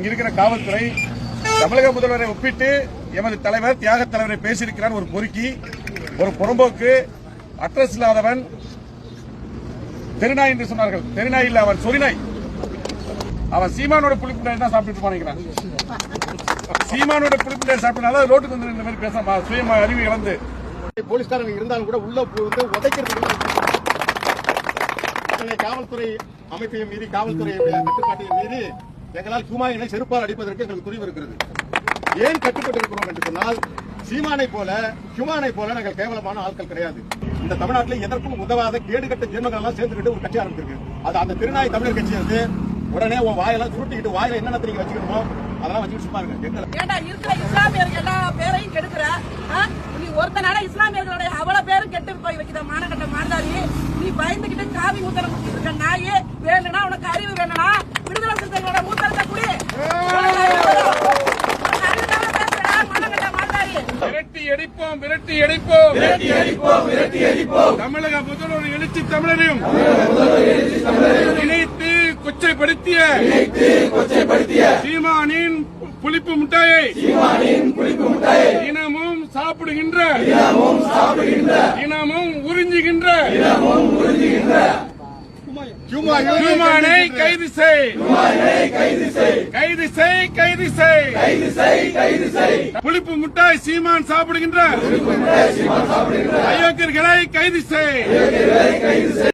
இங்க இருக்கிற காவல்துறை தமிழக முதல்வரை ஒப்பிட்டு எமது தலைவர் தியாக தலைவரை பேசியிருக்கிறார். ஒரு பொறுக்கி ஒரு புறம்போக்கு அட்ரஸ் இல்லாதவன் தெருநாய் என்று சொன்னார்கள். தெருநாய் இல்ல அவன் சொரிநாய் அவன் சீமானோட புளிப்புண்டை தான் சாப்பிட்டு நினைக்கிறான். சீமானோட புளிப்புண்டை சாப்பிட்டனால ரோட்டுக்கு வந்து இந்த மாதிரி பேச சுயமா அறிவு இழந்து. போலீஸ்காரங்க இருந்தாலும் கூட உள்ள வந்து உதைக்கிறது காவல்துறை அமைப்பையும் மீறி காவல்துறையுடைய கட்டுப்பாட்டையும் மீறி எங்களால் ஹுமாயினை செருப்பால் அடிப்பதற்கு எங்களுக்கு துணிவு இருக்கிறது. ஏன் கட்டுப்பட்டு இருக்கிறோம் என்று சொன்னால் சீமானை போல ஹுமானை போல நாங்கள் கேவலமான ஆட்கள் கிடையாது. இந்த தமிழ்நாட்டில் எதற்கும் உதவாத கேடுகட்ட ஜென்மங்கள் எல்லாம் சேர்ந்துக்கிட்டு ஒரு கட்சி ஆரம்பிச்சிருக்கு. அது அந்த திருநாய் தமிழர் கட்சி வந்து உடனே உன் வாயெல்லாம் சுருட்டிக்கிட்டு வாயில என்னென்ன நீங்க வச்சுக்கணுமோ அதெல்லாம் வச்சுக்கிட்டு சும்மா இருங்க. ஏண்டா இருக்கிற இஸ்லாமியர்கள் எல்லா பேரையும் கெடுக்கிற? நீ நீ ஒருத்தனால இஸ்லாமியர்களுடைய அவ்வளவு பேரும் கெட்டு போய் வைக்கிற மானகட்ட மாண்டாரி நீ பயந்துகிட்டு காவி மூத்தரம் குடிச்சிட்டு நாயே. அடிப்போம் விரட்டி அடிப்போம் விரட்டி அடிப்போம் விரட்டி அடிப்போம் தமிழக முதல்வர் எழுச்சி தமிழரையும் இணைத்து கொச்சைப்படுத்திய கொச்சைப்படுத்திய சீமானின் புளிப்பு முட்டாயை சீமானின் புளிப்பு முட்டாயை தினமும் சாப்பிடுகின்ற தினமும் சாப்பிடுகின்ற தினமும் உறிஞ்சுகின்ற ஹியூமானை கைது செய். கைது செய். கைது செய் கைது செய். கைது செய் புளிப்பு முட்டாய் சீமான் சாப்பிடுகின்ற அயோக்கியர்களை கைது செய்.